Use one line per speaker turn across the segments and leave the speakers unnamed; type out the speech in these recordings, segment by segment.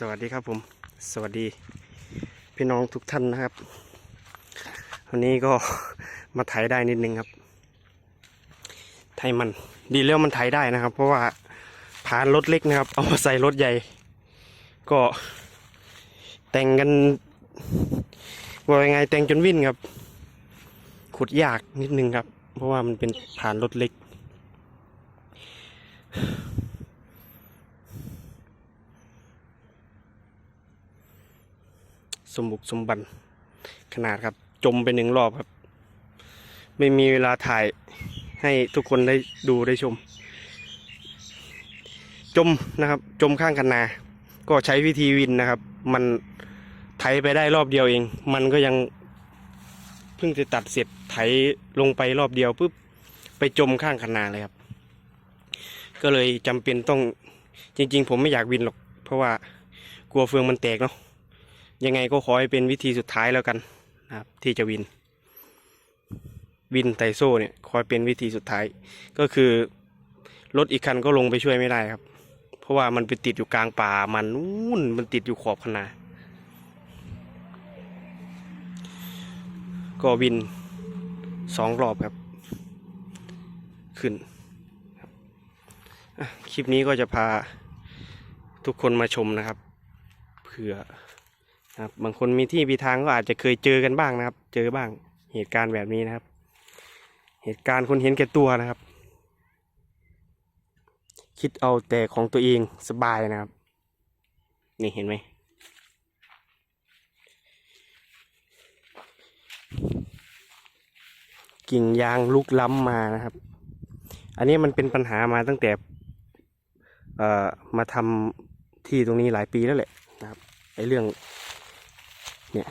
สวัสดีครับผม สวัสดีพี่น้องทุกท่านนะครับ วันนี้ก็มาไถได้นิดนึงครับ ไถมันดีแล้วมันไถได้นะครับ เพราะว่าผ่านรถเล็กนะครับ เอามาใส่รถใหญ่ ก็แต่งกันว่ายังไงแต่งจนวิ่นครับ ขุดยากนิดนึงครับ เพราะว่ามันเป็นผ่านรถเล็ก สมบุกสมบันขนาดครับ จมไปหนึ่งรอบครับ ไม่มีเวลาถ่ายให้ทุกคนได้ดูได้ชม จมนะครับ จมข้างคันนา ก็ใช้วิธีวินนะครับ มันไถไปได้รอบเดียวเอง มันก็ยังเพิ่งจะตัดเสร็จไถลงไปรอบเดียวปุ๊บไปจมข้างคันนาเลยครับ ก็เลยจำเป็นต้องจริง ๆ ผมไม่อยากวินหรอก เพราะว่ากลัวเฟืองมันแตกเนาะ ยังไงก็ขอให้เป็นวิธีสุดท้ายแล้วกันนะครับที่จะวิน วินไตโซ่เนี่ยขอให้เป็นวิธีสุดท้าย ก็คือรถอีกคันก็ลงไปช่วยไม่ได้ครับ เพราะว่ามันไปติดอยู่กลางป่ามันนู่นมันติดอยู่ขอบคนาก็วินสองรอบครับ ขึ้นคลิปนี้ก็จะพาทุกคนมาชมนะครับ เผื่อ ครับบางคนมีที่มีทางก็อาจจะเคยเจอกันบ้างนะครับ เจอบ้างเหตุการณ์แบบนี้นะครับ เหตุการณ์คนเห็นแก่ตัวนะครับ คิดเอาแต่ของตัวเองสบายนะครับ นี่เห็นไหมกิ่งยางลุกล้ำมานะครับ อันนี้มันเป็นปัญหามาตั้งแต่เอ่อมาทำที่ตรงนี้หลายปีแล้วแหละนะครับไอ้เรื่อง เนี่ย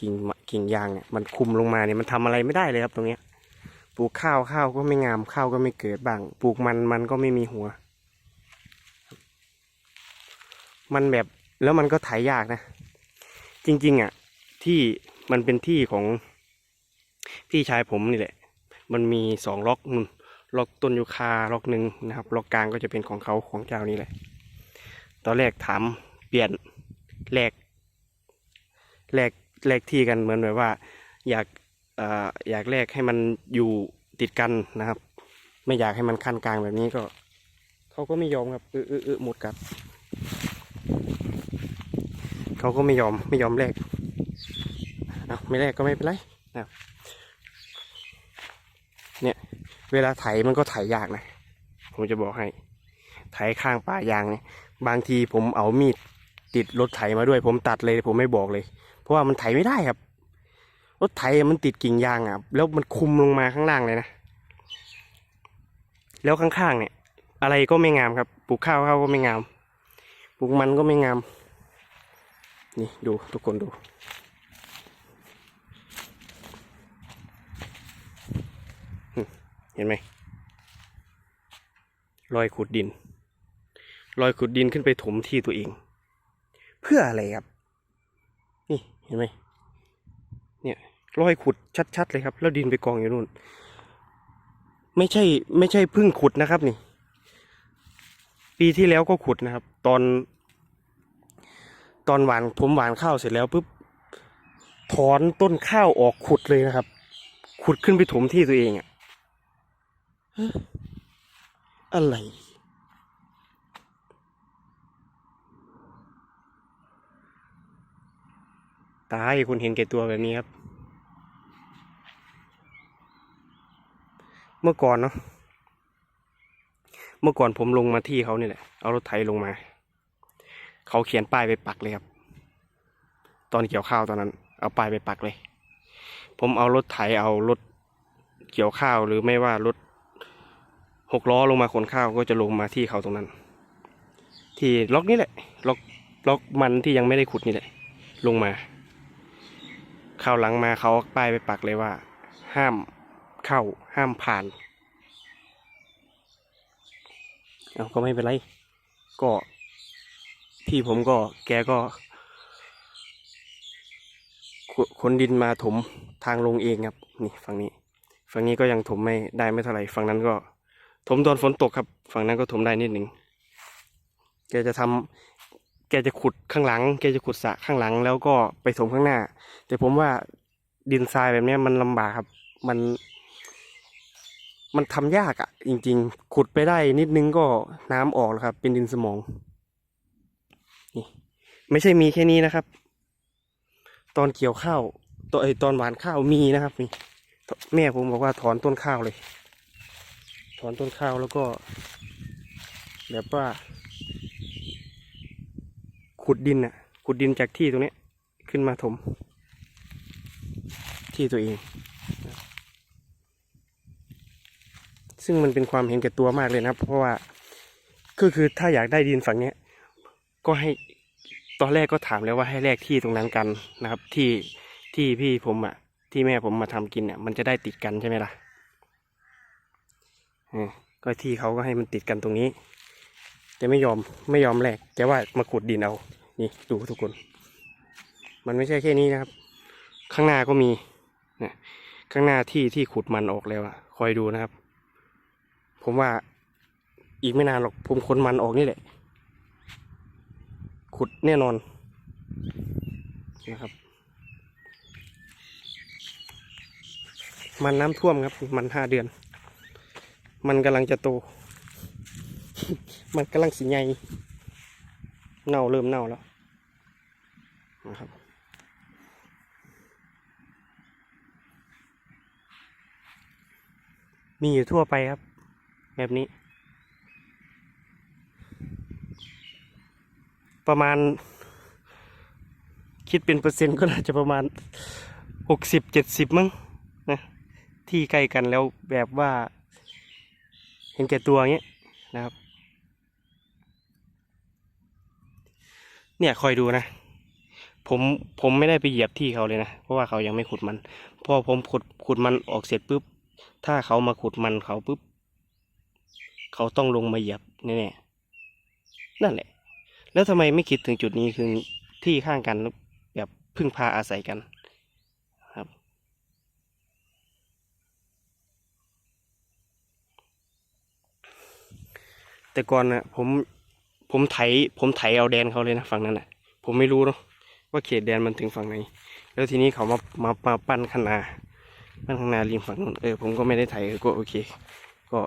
กิ่งกิ่งยางเนี่ยมันคุมลงมาเนี่ยมันทำอะไรไม่ได้เลยครับตรงเนี้ย ปลูกข้าวข้าวก็ไม่งามข้าวก็ไม่เกิดบ้าง ปลูกมันมันก็ไม่มีหัว มันแบบแล้วมันก็ไถยากนะ จริง ๆอะที่มันเป็นที่ของพี่ชายผมนี่แหละ มันมีสองล็อกนู่นล็อกต้นยูคาล็อกหนึ่งนะครับล็อกกลางก็จะเป็นของเขาของเจ้านี่แหละ ตอนแรกถามเปลี่ยนแลก แลกแลกที่กันเหมือนแบบว่า อยากออยากแลกให้มันอยู่ติดกันนะครับ ไม่อยากให้มันขั้นกลางแบบนี้ก็เขาก็ไม่ยอมครับเออเออเออหมดกัดเขาก็ไม่ยอมไม่ยอมแลกเอาไม่แลกก็ไม่เป็นไรนะครับเนี่ยเวลาไถมันก็ไถยากนะ ผมจะบอกให้ ไถข้างป่ายางเนี่ยบางทีผมเอามีดติดรถไถมาด้วย ผมตัดเลยผมไม่บอกเลย ราะว่ามันไถไม่ได้ครับ รถไถมันติดกิ่งยางอะ แล้วมันคุมลงมาข้างล่างเลยนะ แล้วข้างๆเนี่ย อะไรก็ไม่งามครับ ปลูกข้าวข้าวก็ไม่งาม ปลูกมันก็ไม่งาม นี่ดูทุกคนดูเห็นไหมรอยขุดดิน รอยขุดดินขึ้นไปถมที่ตัวเอง เพื่ออะไรครับ นี่เห็นไหมเนี่ยรอยขุดชัดๆเลยครับ แล้วดินไปกองอยู่นู่น ไม่ใช่ไม่ใช่พิ่งขุดนะครับนี่ ปีที่แล้วก็ขุดนะครับ ตอน ตอนหวานผมหวานข้าวเสร็จแล้วปุ๊บถอนต้นข้าวออกขุดเลยนะครับ ขุดขึ้นไปถมที่ตัวเองอะอะไร ตายคุณเห็นแก่ตัวแบบนี้ครับ เมื่อก่อนเนาะเมื่อก่อนผมลงมาที่เขานี่แหละ เอารถไถลงมา เขาเขียนป้ายไปปักเลยครับ ตอนเกี่ยวข้าวตอนนั้น เอาป้ายไปปักเลย ผมเอารถไถเอารถเกี่ยวข้าวหรือไม่ว่ารถหกล้อลงมาขนข้าวก็จะลงมาที่เขาตรงนั้น ที่ล็อกนี่แหละล็อกล็อกมันที่ยังไม่ได้ขุดนี่แหละ ลงมา เข้าหลังมาเขาป้ายไปปักเลยว่า ห้ามเข้าห้ามผ่านเอาก็ไม่เป็นไร ก็พี่ผมก็แกก็ขนดินมาถมทางลงเองครับ นี่ฝั่งนี้ ฝั่งนี้ก็ยังถมไม่ได้ไม่เท่าไหร่ฝั่งนั้นก็ ถมตอนฝนตกครับ ฝั่งนั้นก็ถมได้นิดหนึ่งแกจะท แกจะขุดข้างหลัง แกจะขุดสระข้างหลัง แล้วก็ไปถมข้างหน้า แต่ผมว่าดินทรายแบบนี้มันลำบากครับ มัน มันทำยากอะ่ะ จริง ๆ ขุดไปได้นิดนึงก็น้ำออกแล้วครับ เป็นดินสมองนี่ไม่ใช่มีแค่นี้นะครับ ตอนเกี่ยวข้าวตอนไอตอนหวานข้าวมีนะครับนี่แม่ผมบอกว่าถอนต้นข้าวเลย ถอนต้นข้าวแล้วก็แบบว่า ขุดดินอะขุดดินจากที่ตรงนี้ขึ้นมาถม ที่ตัวเอง ซึ่งมันเป็นความเห็นแก่ตัวมากเลยนะครับเพราะว่าก็คือถ้าอยากได้ดินฝั่งนี้ก็ให้ตอนแรกก็ถามแล้วว่าให้แลกที่ตรงนั้นกันนะครับ ที่ที่พี่ผมอะที่แม่ผมมาทำกินเนี่ยมันจะได้ติดกันใช่ไหมล่ะก็ที่เขาก็ให้มันติดกันตรงนี้ แต่ไม่ยอมไม่ยอมแลกแต่ว่ามาขุดดินเอา นี่ดูทุกคน มันไม่ใช่แค่นี้นะครับ ข้างหน้าก็มีนี่ยข้างหน้าที่ที่ขุดมันออกแล้วอะคอยดูนะครับ ผมว่าอีกไม่นานหรอกผมขนมันออกนี่แหละ ขุดแน่นอนนะครับ มันน้ำท่วมครับ มันห้าเดือน มันกำลังจะโต มันกำลังสีใหญ่เน่าเริ่มเน่าแล้ว นะครับมีอยู่ทั่วไปครับ แบบนี้ ประมาณ คิดเป็นเปอร์เซ็นต์ก็น่าจะประมาณหกสิบเจ็ดสิบมั้งนะที่ใกล้กันแล้วแบบว่า เห็นแก่ตัวเงี้ยนะครับ เนี่ยคอยดูนะ ผมผมไม่ได้ไปเหยียบที่เขาเลยนะ เพราะว่าเขายังไม่ขุดมัน พอผมขุดขุดมันออกเสร็จปุ๊บ ถ้าเขามาขุดมันเขาปุ๊บ เขาต้องลงมาเหยียบแน่ๆนั่นแหละ แล้วทำไมไม่คิดถึงจุดนี้คือที่ข้างกันแล้วแบบพึ่งพาอาศัยกันครับ แต่ก่อนนะผมผมไถผมไถเอาแดนเขาเลยนะฝั่งนั้นนะผมไม่รู้เนาะ ว่าเขตแดนมันถึงฝั่งไหน แล้วทีนี้เขามามามาปั้นคนาปั้นคนาริมฝั่งนู้นเออผมก็ไม่ได้ไถก็โอเค ก็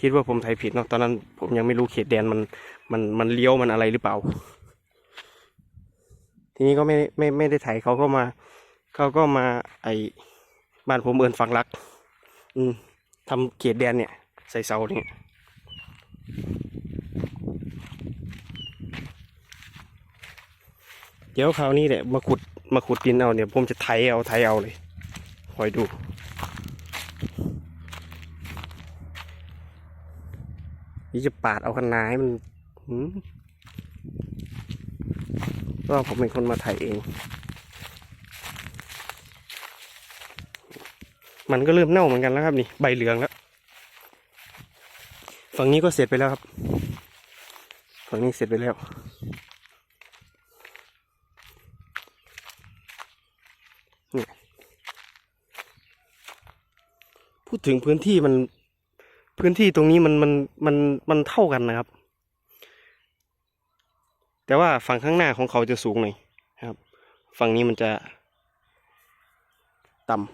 คิดว่าผมไถผิดเนาะตอนนั้น ผมยังไม่รู้เขตแดนมันมันมันเลี้ยวมันอะไรหรือเปล่า ทีนี้ก็ไม่ไม่ไม่ได้ไถเขาก็มาเขาก็มาไอบ้านผมเอินฝั่งรัก อืมทำเขตแดนเนี่ย ใส่เสาเนี่ย ดี๋ยวคราวนี้แหละมาขุดมาขุดดินเอาเนี่ยผมจะไถเอาไถเอาเลยคอยดู นี่จะปาดเอาคันนาให้มันก็ผมเป็นคนมาไถเอง มันก็เริ่มเน่าเหมือนกันแล้วครับนี่ใบเหลืองแล้ว ฝั่งนี้ก็เสร็จไปแล้วครับ ฝั่งนี้เสร็จไปแล้ว พูดถึงพื้นที่มันพื้นที่ตรงนี้มันมันมันมันเท่ากันนะครับ แต่ว่าฝั่งข้างหน้าของเขาจะสูงหน่อยนะครับ ฝั่งนี้มันจะต่ำ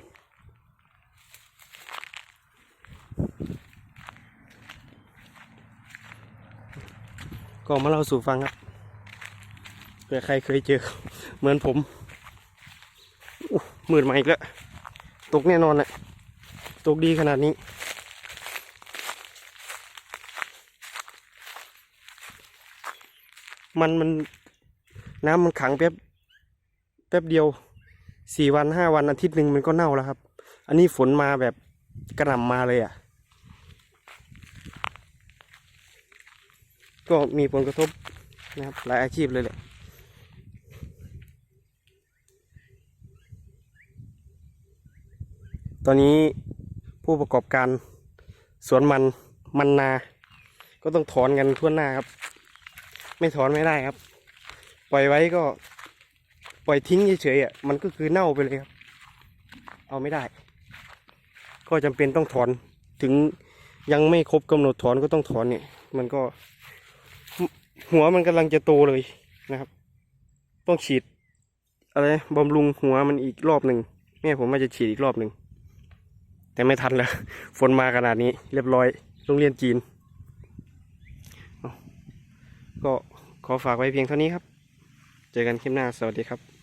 ก็มาเล่าสู่ฟังครับเผื่อใครเคยเจอ เหมือนผมมืดมาอีกแล้ว ตกแน่นอนแหละ ตกดีขนาดนี้ มันมันน้ำมันขังแป๊บแป๊บเดียวสี่วันห้าวันอาทิตย์หนึ่งมันก็เน่าแล้วครับ อันนี้ฝนมาแบบกระหน่ำมาเลยอะ ก็มีผลกระทบนะครับหลายอาชีพเลยแหละตอนนี้ ผู้ประกอบการสวนมันมันนา ก็ต้องถอนกันทั่วหน้าครับ ไม่ถอนไม่ได้ครับ ปล่อยไว้ก็ ปล่อยทิ้งเฉยๆอะมันก็คือเน่าไปเลยครับ เอาไม่ได้ ก็จำเป็นต้องถอนถึงยังไม่ครบกำหนดถอนก็ต้องถอนเนี่ย มันก็ หัวมันกำลังจะโตเลยนะครับ ต้องฉีดอะไรบำรุงหัวมันอีกรอบหนึ่งแม่ผมว่าจะฉีดอีกรอบหนึ่ง แต่ไม่ทันแล้ว ฝนมาขนาดนี้เรียบร้อยโรงเรียนจีน ก็ขอฝากไว้เพียงเท่านี้ครับ เจอกันคลิปหน้าสวัสดีครับ